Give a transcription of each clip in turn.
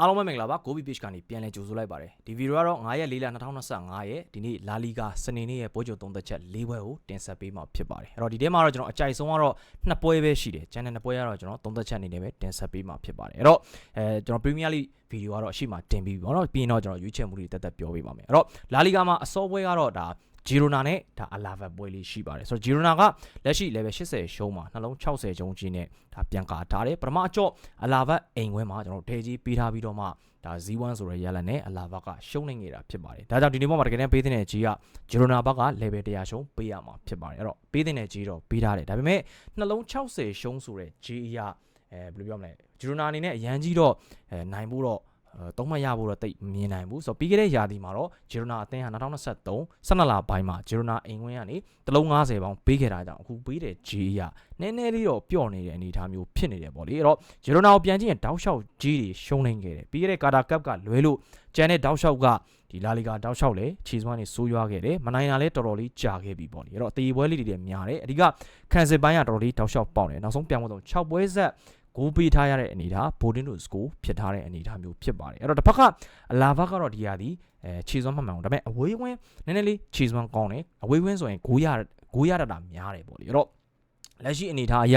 အားလုံးပဲမင်္ဂလာပါ Gobi Page ကနေပြန်လည်ကြိုဆိုလိုက်ပါတယ်ဒီဗီဒီယိုကတော့9ရက်4လ2025ရဲ့ဒီနေ့လာလီဂါစနေနေ့ရဲ့ပွဲကြိုသုံးသက်ချက်၄ပွဲကိုတင်ဆက်ပေးမှာဖြစ်ပါတယ်အဲ့တော့ဒီထဲမှာတော့ကျွန်တော်အကြိုက်ဆုံးကတော့နှစ်ပွဲပဲရှိတယ်ကျန်တဲ့နှစ်ပွဲကတော့ကျွန်တော်သုံးသက်ချက်အနေနဲ့ပဲတင်ဆက်ပေးမှာဖြစ်ပါတယ်အဲ့တော့အဲကျွန်တော် Premier League ဗီဒီယိုကတော့အရှိမတင်ပြီးပြီပေါ့နော်ပြီးရင်တော့ကျွန်တော်ရွေးချယ်မှုတွေတက်တက်ပြောပေးပါမယ်အဲ့တော့လာလီဂါမှာအစောပွဲကတော့ဒါ ဂျီရိုနာနဲ့ဒါအလာဗတ်ပွဲလေးရှိပါတယ်ဆိုတော့ဂျီရိုနာကလက်ရှိ level 80ရှုံးမှာနှလုံး60ကျုံးကြီးနဲ့ဒါပြန်ကာထားတယ်ပထမအကျော့အလာဗတ်အိမ်ခွဲမှာကျွန်တော်ဒေကြီးပေးထားပြီးတော့မှဒါ Z1 ဆိုတဲ့ရလနဲ့အလာဗတ်ကရှုံးနေနေတာဖြစ်ပါတယ်ဒါကြောင့်ဒီနေ့ပေါ်မှာတကယ်တမ်းပေးတဲ့ကြီးကဂျီရိုနာဘက်က level 100ရှုံးပေးရမှာဖြစ်ပါတယ်အဲ့တော့ပေးတဲ့ကြီးတော့ပေးထားတယ်ဒါပေမဲ့နှလုံး60ရှုံးဆိုတဲ့ကြီးအရအဲဘယ်လိုပြောမလဲဂျီရိုနာအနေနဲ့အရန်ကြီးတော့အဲနိုင်ဖို့တော့အဲ သုံးမှတ်ရဖို့တော့တိတ်မမြင်နိုင်ဘူးဆိုတော့ပြီးခဲ့တဲ့ရာသီမှာတော့ဂျီရိုနာအသင်းဟာ2023 12လပိုင်းမှာဂျီရိုနာအိမ်ဝင်ကနေတလုံး90ပေါင်းပေးခဲ့တာကြောင့်အခုပေးတဲ့ဂျီအရနည်းနည်းလေးတော့ပျော့နေတဲ့အနေအထားမျိုးဖြစ်နေတယ်ပေါ့လေအဲ့တော့ဂျီရိုနာကိုပြန်ကြည့်ရင်တောက်လျှောက်ဂျီတွေရှုံးနေခဲ့တယ်ပြီးခဲ့တဲ့ကာတာကပ်ကလွဲလို့ကျန်တဲ့တောက်လျှောက်ကဒီလာလီဂါတောက်လျှောက်လေခြေစွမ်းနေဆိုးရွားခဲ့တယ်မနိုင်တာလည်းတော်တော်လေးကြာခဲ့ပြီပေါ့လေအဲ့တော့တေပွဲလေးတွေလည်းများတယ်အဓိကခံစစ်ပိုင်းကတော်တော်လေးတောက်လျှောက်ပေါက်တယ်နောက်ဆုံးပြန်ဖို့တော့6ပွဲဆက် ဂိုးပေးထားရတဲ့အနေအထားဘိုဒင်းတို့စကိုဖြစ်ထားတဲ့အနေအထားမျိုးဖြစ်ပါတယ်အဲ့တော့တစ်ဖက်ကအလာဘကတော့ဒီဟာဒီအဲခြေစွမ်းမှန်မှန်အောင်ဒါပေမဲ့အဝေးဝင်းနည်းနည်းလေးခြေစွမ်းကောင်းတယ်အဝေးဝင်းဆိုရင်ဂိုးရဂိုးရတတာများတယ်ပေါ့လေအဲ့တော့လက်ရှိအနေအထားအရ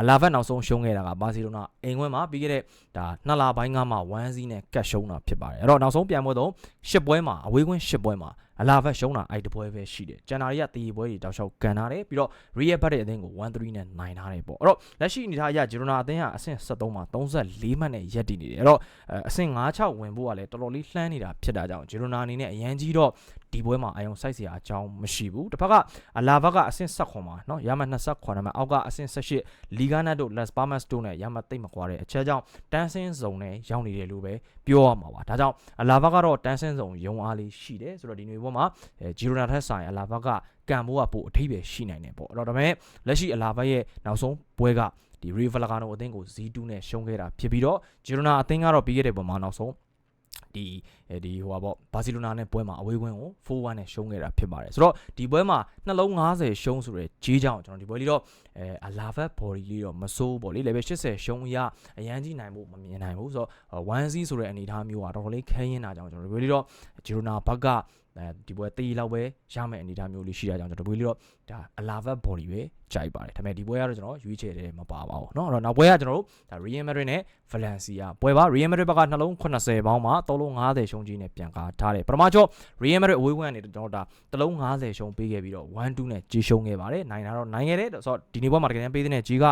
အလာဗတ်နောက်ဆုံးရှုံးခဲ့တာကဘာစီလိုနာအိမ်ဝင်းမှာပြီးခဲ့တဲ့ဒါနှစ်လပိုင်းကမှ1စီးနဲ့ကတ်ရှုံးတာဖြစ်ပါတယ်အဲ့တော့နောက်ဆုံးပြန်ပွဲတော့10ပွဲမှာအဝေးဝင်း10ပွဲမှာ အလာဘတ်ရှုံးတာအဲ့တပွဲပဲရှိတယ်ကျန်တာတွေကတည်ပွဲတွေတောက်လျှောက်ကန်ထားတယ်ပြီးတော့ real bat တဲ့အသင်းကို1-3နဲ့နိုင်ထားတယ်ပေါ့အဲ့တော့လက်ရှိအနေထားအရဂျီရိုနာအသင်းဟာအဆင့်73မှာ34မှတ်နဲ့ရပ်တည်နေတယ်အဲ့တော့အဆင့်5-6ဝင်ဖို့ကလည်းတော်တော်လေးလှမ်းနေတာဖြစ်တာကြောင့်ဂျီရိုနာအနေနဲ့အရန်ကြီးတော့ဒီပွဲမှာအယုံစိုက်စရာအကြောင်းမရှိဘူးတစ်ဖက်ကအလာဘတ်ကအဆင့်79မှာနော်ရမ29မှာအောက်ကအဆင့်18လီဂါနတ်တို့ Las Palmas တို့နဲ့ရမသိမ့်မကွာတဲ့အချက်ကြောင့်တန်းစင်းစုံနဲ့ရောက်နေတယ်လို့ပဲပြောရမှာပါဒါကြောင့်အလာဘတ်ကတော့တန်းစင်းစုံယုံအားလေးရှိတယ်ဆိုတော့ဒီနေ့ပွဲမှာအဲဂျီရိုနာထက်ဆိုင်အလာဘတ်ကကံဖို့ကပို့အထိပ္ပယ်ရှိနိုင်တယ်ပေါ့အဲ့တော့ဒါပေမဲ့လက်ရှိအလာဘတ်ရဲ့နောက်ဆုံးပွဲကဒီ Rivalagano အသင်းကို Z2 နဲ့ရှုံးခဲ့တာဖြစ်ပြီးတော့ဂျီရိုနာအသင်းကတော့ပြီးခဲ့တဲ့ပုံမှာနောက်ဆုံးဒီအဲဒီဟိုပါပေါ့ဘာစီလိုနာနဲ့ပွဲမှာအဝေးကွင်းကို4-1နဲ့ရှုံးခဲ့တာဖြစ်ပါတယ်ဆိုတော့ဒီပွဲမှာနှလုံး90ရှုံးဆိုတဲ့ကြီးကြောင်ကျွန်တော်ဒီပွဲလေးတော့အဲအလာဗတ်ဘော်ဒီလေးတော့မစိုးပေါ့လေ level 80ရှုံးရအရန်ကြီးနိုင်ဖို့မမြင်နိုင်ဘူးဆိုတော့1 C ဆိုတဲ့အနေအထားမျိုးကတော်တော်လေးခဲရင်တာကြောင့်ကျွန်တော်ဒီပွဲလေးတော့ဂျီရိုနာဘက်က အဲဒီပွဲတေးလောက်ပဲရမယ့်အနေအထားမျိုးလေးရှိတာကြောင့်ကျွန်တော်ဒီပွဲလေးတော့ဒါအလာဗတ်ဘော်ဒီပဲကြိုက်ပါတယ်ဒါပေမဲ့ဒီပွဲကတော့ကျွန်တော်ရွေးချယ်တယ်မပါပါဘူးเนาะအဲ့တော့နောက်ပွဲကကျွန်တော်တို့ဒါ Real Madrid နဲ့ Valencia ပွဲပါ Real Madrid ဘက်ကနှလုံး80ပေါင်းမှာ3လုံး90ရှုံးကြီးနဲ့ပြန်ကားထားတယ်ပထမကျော့ Real Madrid အဝေးကွင်းကနေကျွန်တော်ဒါ3လုံး90ရှုံးပေးခဲ့ပြီးတော့1-2နဲ့ကြီးရှုံးခဲ့ပါတယ်နိုင်တာတော့နိုင်ခဲ့တယ်ဆိုတော့ဒီနေ့ပွဲမှာတကယ်တမ်းပေးတဲ့ကြီးက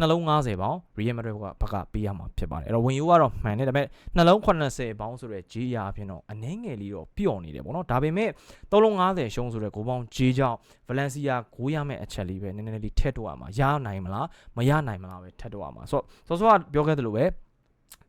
နှလုံး90ပေါင်း Real Madrid ဘက်ကပေးရမှာဖြစ်ပါတယ်အဲ့တော့ဝင်ယူကတော့မှန်တယ်ဒါပေမဲ့နှလုံး80ပေါင်းဆိုတဲ့ကြီးရာအဖြစ်တော့အနှဲငယ်လေးတော့ပျော့နေတယ်ပေါ့နော်ဒါပေ မဲ့3လုံး90ရှုံးဆိုတဲ့ဂိုးပေါင်းကြီးကြောင့် Valencia ဂိုးရမယ့်အချက်လေးပဲနည်းနည်းလေးထက်တော့ရမှာရနိုင်မလားမရနိုင်မလားပဲထက်တော့ရမှာဆိုတော့စောစောကပြောခဲ့သလိုပဲ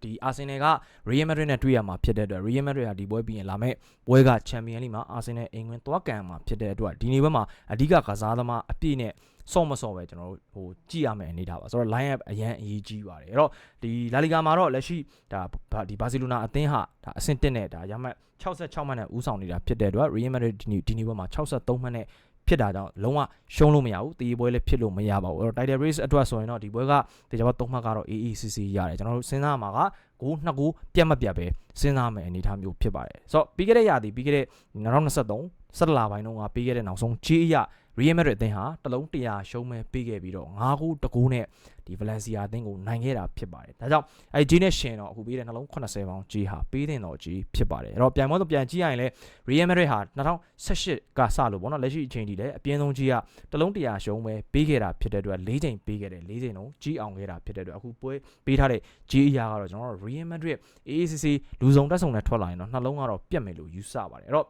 ဒီအာဆင်နယ်က Real Madrid နဲ့တွေ့ရမှာဖြစ်တဲ့အတွက် Real Madrid ကဒီပွဲပြီးရင်လာမယ့်ပွဲက Champions League မှာအာဆင်နယ်အင်္ဂလန်သွားကန်မှာဖြစ်တဲ့အတွက်ဒီနေ့ပွဲမှာအဓိကကစားသမားအပြည့်နဲ့ စော့မစော့ပဲကျွန်တော်တို့ဟိုကြည့်ရမယ်အနေထားပါဆိုတော့ line up အရန်အရေးကြီးပါတယ်အဲ့တော့ဒီလာလီဂါမှာတော့လက်ရှိဒါဒီဘာစီလိုနာအသင်းဟာဒါအဆင့်1နဲ့ဒါရမှတ်66မှတ်နဲ့ဦးဆောင်နေတာဖြစ်တဲ့အတွက် Real Madrid ဒီနေ့ဒီနေ့ပွဲမှာ63မှတ်နဲ့ဖြစ်တာကြောင့်လုံးဝရှုံးလို့မရဘူးတီးပွဲလည်းဖြစ်လို့မရပါဘူးအဲ့တော့ title race အတွက်ဆိုရင်တော့ဒီပွဲကတေချာပေါ3မှတ်ကတော့ AECC ရတယ်ကျွန်တော်တို့စဉ်းစားမှာကကိုနှစ်ကိုပြတ်မပြတ်ပဲစဉ်းစားမယ်အနေအထားမျိုးဖြစ်ပါတယ်ဆိုတော့ပြီးခဲ့တဲ့ရာသီပြီးခဲ့တဲ့2023 17လပိုင်းတုန်းကပြီးခဲ့တဲ့နောက်ဆုံး G အရ Real Madrid အသင်းဟာတလုံး100ရှုံးမဲ့ပေးခဲ့ပြီးတော့9ခုတကူနဲ့ဒီ Valencia အသင်းကိုနိုင်ခဲ့တာဖြစ်ပါတယ်။ဒါကြောင့်အဲ G နဲ့ရှင်တော့အခုပေးတဲ့နှလုံး80ပေါင် G ဟာပေးတဲ့တော့ G ဖြစ်ပါတယ်။အဲ့တော့ပြန်မတော့ပြန်ကြည့်ရရင်လည်း Real Madrid ဟာ2018ကစလို့ပေါ့နော်လက်ရှိအချိန်ထိလည်းအပြင်းဆုံး G ကတလုံး100ရှုံးပဲပေးခဲ့တာဖြစ်တဲ့အတွက်၄ချိန်ပေးခဲ့တယ်၄ချိန်လုံး G အောင်ခဲ့တာဖြစ်တဲ့အတွက်အခုပွဲပေးထားတဲ့ G အရာကတော့ကျွန်တော်တို့ Real Madrid AACC လူစုံတက်ဆုံနဲ့ထွက်လာရင်တော့နှလုံးကတော့ပြတ်မယ်လို့ယူဆပါတယ်။အဲ့တော့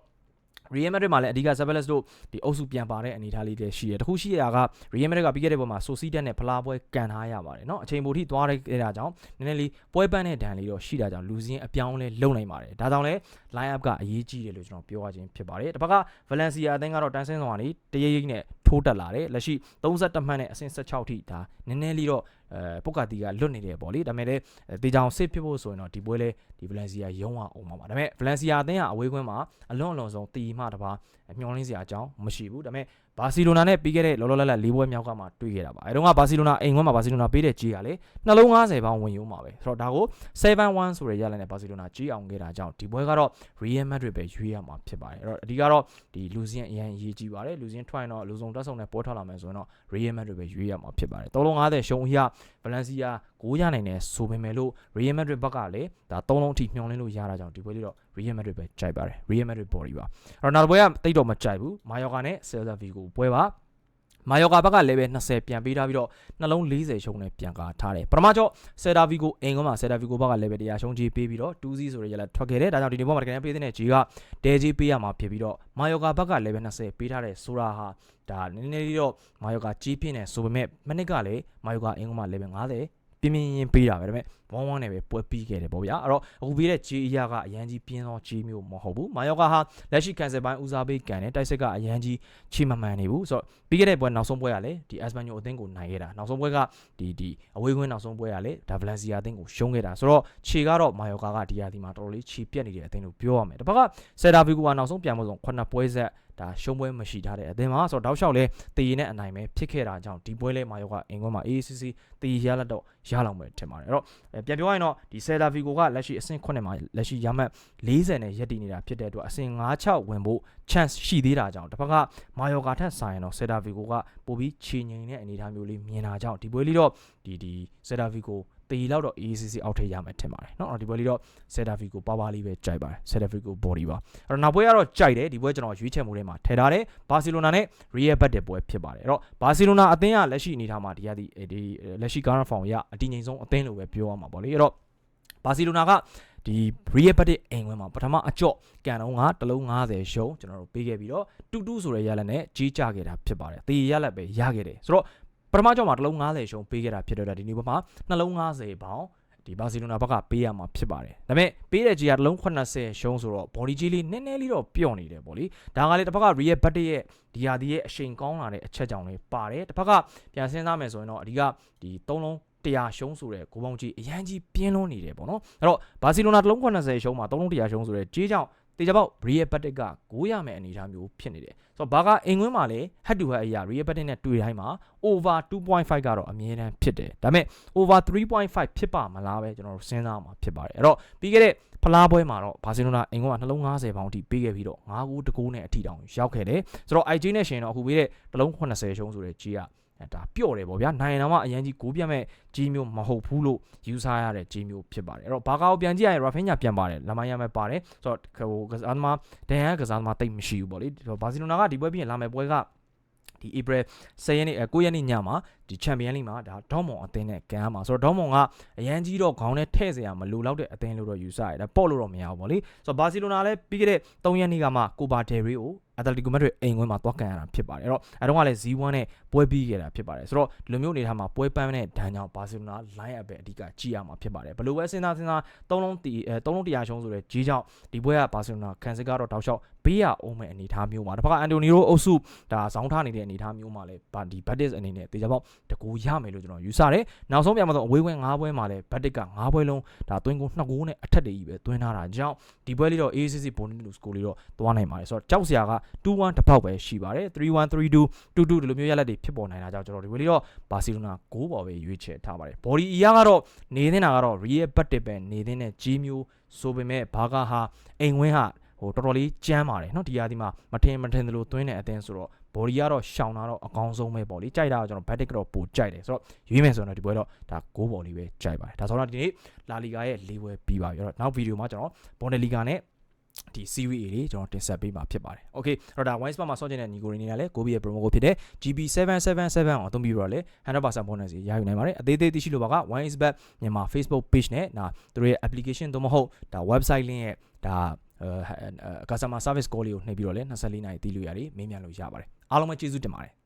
Real Madrid မှာလည်းအဓိက Zaballos တို့ဒီအုပ်စုပြန်ပါတဲ့အနေအထားလေးတွေရှိတယ်။တခုရှိရတာက Real Madrid ကပြီးခဲ့တဲ့ပွဲမှာ Sociedad နဲ့ဖလားပွဲကန်ထားရပါတယ်เนาะအချိန်ပိုထိသွားခဲ့တာကြောင့်နည်းနည်းလေးပွဲပန်းတဲ့ဒဏ်လေးတော့ရှိတာကြောင့်လူစင်းအပြောင်းလဲလုံနိုင်ပါတယ်။ဒါကြောင့်လဲ line up ကအရေးကြီးတယ်လို့ကျွန်တော်ပြောရခြင်းဖြစ်ပါတယ်။တစ်ဖက်က Valencia အသင်းကတော့တန်းစင်းဆောင်ကနေတရိပ်ရိပ်နဲ့ထိုးတက်လာတယ်။လက်ရှိ32မှတ်နဲ့အဆင့်16ထိဒါနည်းနည်းလေးတော့ အဲပုတ်ကတီကလွတ်နေတယ်ပေါ့လေဒါပေမဲ့လည်းတေချောင်စစ်ဖြစ်ဖို့ဆိုရင်တော့ဒီပွဲလဲဒီ Valencia ရုံးအောင်ပါပါဒါပေမဲ့ Valencia အသင်းကအဝေးကွင်းမှာအလွန်အလွန်ဆုံးတီမှတပါမျောလင်းစရာအကြောင်းမရှိဘူးဒါပေမဲ့ ဘာစီလိုနာနဲ့ပြီးခဲ့တဲ့လောလောလတ်လတ်၄ပွဲမြောက်ကမှတွေ့ခဲ့တာပါအဲတုန်းကဘာစီလိုနာအိမ်ခွန်းမှာဘာစီလိုနာပေးတဲ့ကြီးကလေနှလုံး90ပေါင်းဝင်ရုံးပါပဲဆိုတော့ဒါကို7-1ဆိုရရလနဲ့ဘာစီလိုနာကြီးအောင်ခဲ့တာကြောင့်ဒီပွဲကတော့ Real Madrid ပဲရွေးရမှာဖြစ်ပါတယ်အဲ့တော့အဓိကတော့ဒီလူစင်အရင်အရေးကြီးပါတယ်လူစင် try တော့လူစုံတက်ဆုံနဲ့ပွဲထွက်လာမယ်ဆိုရင်တော့ Real Madrid ပဲရွေးရမှာဖြစ်ပါတယ်350ရှုံးအရ Valencia 9ရနိုင်တယ်ဆိုပေမဲ့လို့ Real Madrid ဘက်ကလည်းဒါ3လုံးအထိမျှော်လင့်လို့ရတာကြောင့်ဒီပွဲလေးတော့ Real Madrid ပဲကြိုက်ပါတယ် Real Madrid body ပါအဲ့တော့နောက်တစ်ပွဲကတိတ်တော့မကြိုက်ဘူးမာယောကာနဲ့ Celta Vigo ပွဲပါမာယောကာဘက်ကလည်းပဲ20ပြန်ပေးထားပြီးတော့နှလုံး40ရှုံးနဲ့ပြန်ကာထားတယ်ပထမကျော့ Celta Vigo အင်ကွန်းမှာ Celta Vigo ဘက်ကလည်းပဲတရားရှုံးကြီးပေးပြီးတော့2-0ဆိုရရလက်ထွက်ခဲ့တယ်ဒါကြောင့်ဒီနေ့ပွဲမှာတကယ်ပေးတဲ့ကြီးကဒဲကြီးပေးရမှာဖြစ်ပြီးတော့မာယောကာဘက်ကလည်းပဲ20ပေးထားတယ်ဆိုတာဟာဒါနည်းနည်းလေးတော့မာယောကာကြီးပြင်းနေဆိုပေမဲ့မနစ်ကလည်းမာယောကာအင်ကွန်းမှာလည်းပဲ90 ပြင်းပြင်းရင်ပေးတာပဲဒါပေမဲ့ဝမ်းဝမ်းနဲ့ပဲပွဲပြီးခဲ့တယ်ပေါ့ဗျာအဲ့တော့အခုပေးတဲ့ဂျီအရာကအရန်ကြီးပြင်းသောဂျီမျိုးမဟုတ်ဘူးမာယောကာဟာလက်ရှိကန်ဆယ်ပိုင်းဦးစားပေးကန်တယ်တိုက်စစ်ကအရန်ကြီးချီမမှန်နေဘူးဆိုတော့ပြီးခဲ့တဲ့ပွဲနောက်ဆုံးပွဲကလည်းဒီအက်စပန်ညိုအသင်းကိုနိုင်ခဲ့တာနောက်ဆုံးပွဲကဒီဒီအဝေးကွင်းနောက်ဆုံးပွဲကလည်းဒါဗလန်စီယာအသင်းကိုရှုံးခဲ့တာဆိုတော့ခြေကတော့မာယောကာကဒီယာဒီမှာတော်တော်လေးခြေပြက်နေတဲ့အသင်းလို့ပြောရမယ်တစ်ဖက်ကဆယ်ဒါဗီကူကနောက်ဆုံးပြန်ဖို့ဆိုခုနှစ်ပွဲဆက် ဒါရှုံးပွဲမရှိထားတဲ့အသင်းမှာဆိုတော့တောက်လျှောက်လဲတည်ရင်နဲ့အနိုင်ပဲဖြစ်ခဲ့တာကြောင့်ဒီပွဲလဲမာယောကအင်ကွန်းမှာ AACC တည်ရလက်တော့ရလောက်မယ်ထင်ပါတယ်အဲ့တော့ပြန်ပြောရရင်တော့ဒီဆယ်ဒါဗီကိုကလက်ရှိအဆင့်9မှာလက်ရှိရမှတ်40နဲ့ရပ်တည်နေတာဖြစ်တဲ့အတွက်အဆင့်9-6ဝင်ဖို့ chance ရှိသေးတာကြောင့်တစ်ဖက်ကမာယောကာထက်ဆိုင်ရင်တော့ဆယ်ဒါဗီကိုကပိုပြီးချီငိန်တဲ့အနေအထားမျိုးလေးမြင်တာကြောင့်ဒီပွဲလေးတော့ဒီဒီဆယ်ဒါဗီကို တေလောက်တော့ ACC အောက်ထိပ်ရမယ်ထင်ပါတယ်เนาะဒီပွဲလေးတော့ Celta Vigo ပါပါလေးပဲကြိုက်ပါတယ် Celta Vigo body ပါအဲ့တော့နောက်ပွဲကတော့ကြိုက်တယ်ဒီပွဲကျွန်တော်ရွေးချယ်မှုတွေမှာထည့်ထားတယ်ဘာစီလိုနာနဲ့ Real Betis ပွဲဖြစ်ပါတယ်အဲ့တော့ဘာစီလိုနာအသင်းကလက်ရှိအနေထားမှာဒီရသည်ဒီလက်ရှိ current form ရအတည်ငြိမ်ဆုံးအသင်းလို့ပဲပြောရမှာပေါ့လေအဲ့တော့ဘာစီလိုနာကဒီ Real Betis အိမ်ဝင်မှာပထမအကြော့ကန်တော့ကတလုံး90ရှုံးကျွန်တော်တို့ပေးခဲ့ပြီးတော့တူတူဆိုတဲ့ရလက်နဲ့ကြီးကြခဲ့တာဖြစ်ပါတယ်တေရလက်ပဲရခဲ့တယ်ဆိုတော့ ပထမကြော့မှာတလုံး90ရှုံးပေးခဲ့တာဖြစ်တော့ဒီနေ့ဘက်မှာနှလုံး90ပေါင်ဒီဘာစီလိုနာဘက်ကပေးရမှာဖြစ်ပါတယ်ဒါပေမဲ့ပေးတဲ့ကြီးကတလုံး80ရှုံးဆိုတော့ body ကြီးလေးနည်းနည်းလေးတော့ပျော့နေတယ်ပေါ့လေဒါကလည်းတစ်ဖက်က real budget ရဲ့ဒီဟာဒီရဲ့အရှိန်ကောင်းလာတဲ့အချက်ကြောင့်လေးပါတယ်တစ်ဖက်ကပြန်စဉ်းစားမယ်ဆိုရင်တော့အဓိကဒီ3လုံးတရားရှုံးဆိုတဲ့ကိုပေါင်းကြီးအရန်ကြီးပြင်းလွန်းနေတယ်ပေါ့နော်အဲ့တော့ဘာစီလိုနာတလုံး80ရှုံးမှာ3လုံးတရားရှုံးဆိုတဲ့ကြီးကြောင့် တေချာပေါက် Real Betis က9ရမယ်အနေအထားမျိုးဖြစ်နေတယ်ဆိုတော့ဘာကအင်ကွင်းမှာလည်း head to head အရာ Real Betis နဲ့တွေ့တိုင်းမှာ over 2.5ကတော့အမြဲတမ်းဖြစ်တယ်ဒါပေမဲ့ over 3.5ဖြစ်ပါမလားပဲကျွန်တော်တို့စဉ်းစားမှာဖြစ်ပါတယ်အဲ့တော့ပြီးခဲ့တဲ့ဖလားပွဲမှာတော့ဘာစီလိုနာအင်ကွန်းကနှလုံး90ပေါင်အထိပေးခဲ့ပြီးတော့9ဂိုးတကူနဲ့အထိတောင်ရောက်ခဲ့တယ်ဆိုတော့ IG နဲ့ရှင်တော့အခုပေးတဲ့တလုံး80ရှုံးဆိုတဲ့ကြီးက ဒါပျော့တယ်ပေါ့ဗျာနိုင်တော့မှအရင်ကြီးကိုပြတ်မဲ့ကြီးမျိုးမဟုတ်ဘူးလို့ယူဆရတဲ့ကြီးမျိုးဖြစ်ပါတယ်အဲ့တော့ဘာကာကိုပြန်ကြည့်ရရင် Rafinha ပြန်ပါတယ်လမိုင်းရမဲ့ပါတယ်ဆိုတော့ဟိုကစားသမားဒန်ဟန်ကစားသမားတိတ်မရှိဘူးပေါ့လေဘာစီလိုနာကဒီပွဲပြီးရင်လာမဲ့ပွဲကဒီ April 10ရက်နေ့9ရက်နေ့ညမှာဒီချန်ပီယံလိမှာဒါဒေါမွန်အသင်းနဲ့ကန်ရမှာဆိုတော့ဒေါမွန်ကအရန်ကြီးတော့ခေါင်းနဲ့ထဲ့စရာမလိုလောက်တဲ့အသင်းလို့တော့ယူဆရတယ်ဒါပေါ့လို့တော့မရဘူးပေါ့လေဆိုတော့ဘာစီလိုနာလည်းပြီးခဲ့တဲ့3ရက်နေ့ကမှကိုဘာဒယ်ရီကိုအက်တလီကိုမက်ဒရစ်အိမ်ခွင်းမှာသွားကန်ရတာဖြစ်ပါတယ်အဲ့တော့အဲတုန်းကလည်း0-1နဲ့ပွဲပြီးခဲ့တာဖြစ်ပါတယ်ဆိုတော့လူမျိုးအနေထားမှာပွဲပန်းတဲ့ဒဏ်ကြောင့်ဘာစီလိုနာ line up ပဲအဓိကကြည့်ရမှာဖြစ်ပါတယ်ဘလို့ပဲစဉ်းစားစဉ်းစား3လုံးတီ3လုံးတရားရှုံးဆိုတဲ့ကြီးကြောင့်ဒီပွဲကဘာစီလိုနာခံစစ်ကတော့တောက်လျှောက်ဘေးရအောင်မဲ့အနေထားမျိုးမှာတစ်ခါအန်တိုနီရိုအုပ်စုဒါဇောင်းထားနေတဲ့အနေထားမျိုးမှာလည်းဒီဘတ်တစ်အနေနဲ့တေချာပေါက်တကူရမယ်လို့ကျွန်တော်ယူဆတယ်နောက်ဆုံးပြန်မှာတော့အဝေးဝဲ9ပွဲမှာလည်းဘတ်တစ်က9ပွဲလုံးဒါသွင်းကို2ဂိုးနဲ့အထက်တည်းကြီးပဲသွင်းထားတာကြောင့်ဒီပွဲလေးတော့ ACC ဘုံနီလူစကိုလေးတော့သွားနိုင်ပါတယ်ဆိုတော့ကြောက်စရာက2-1တစ်ပေါက်ပဲရှိပါတယ်3-1 3-2 2-2ဒီလိုမျိုးရလက်တွေဖြစ်ပေါ်နိုင်တာကြောင့်ကျွန်တော်ဒီပွဲလေးတော့ဘာစီလိုနာ6ပေါ်ပဲရွေးချယ်ထားပါတယ် body အရာကတော့နေနေတာကတော့ real budget ပဲနေနေတဲ့ကြီးမျိုးဆိုပေမဲ့ဘာကာဟာအိမ်ဝင်းဟာ ဟိုတော်တော်လေးကြမ်းပါတယ်เนาะဒီရာဒီမှာမထင်မထင်သလိုသွင်းတဲ့အသင်းဆိုတော့ body ကတော့ရှောင်တာတော့အကောင်းဆုံးပဲပေါ့လေကြိုက်တာတော့ကျွန်တော် batic တော့ပိုကြိုက်တယ်ဆိုတော့ရွေးမယ်ဆိုတော့ဒီပွဲတော့ဒါ6ပေါ်လေးပဲကြိုက်ပါတယ်ဒါဆိုတော့ဒီနေ့လာလီဂါရဲ့၄ပွဲပြီးပါပြီအဲ့တော့နောက်ဗီဒီယိုမှာကျွန်တော်ဘွန်ဒလီဂါနဲ့ဒီ series A လေးကျွန်တော်တင်ဆက်ပေးမှာဖြစ်ပါတယ်။ Okay အဲ့တော့ဒါ Wine Spot မှာဆော့ကျင်တဲ့ညီကိုရင်းနေရလဲ Gobi ရဲ့ promo code ဖြစ်တဲ့ GB777 ကိုအသုံးပြုပြီးတော့လဲ100% bonus ရယူနိုင်ပါတယ်။အသေးသေးသိရှိလို့ပါက Wine Spot မြန်မာ Facebook page နဲ့ဒါသူတို့ရဲ့ application သို့မဟုတ်ဒါ website link ရဲ့ဒါအဲ customer service call လေးကိုနှိပ်ပြီးတော့လဲ24နာရီတည်လို့ရတယ်မေးမြန်းလို့ရပါတယ်။အားလုံးပဲကျေးဇူးတင်ပါတယ်။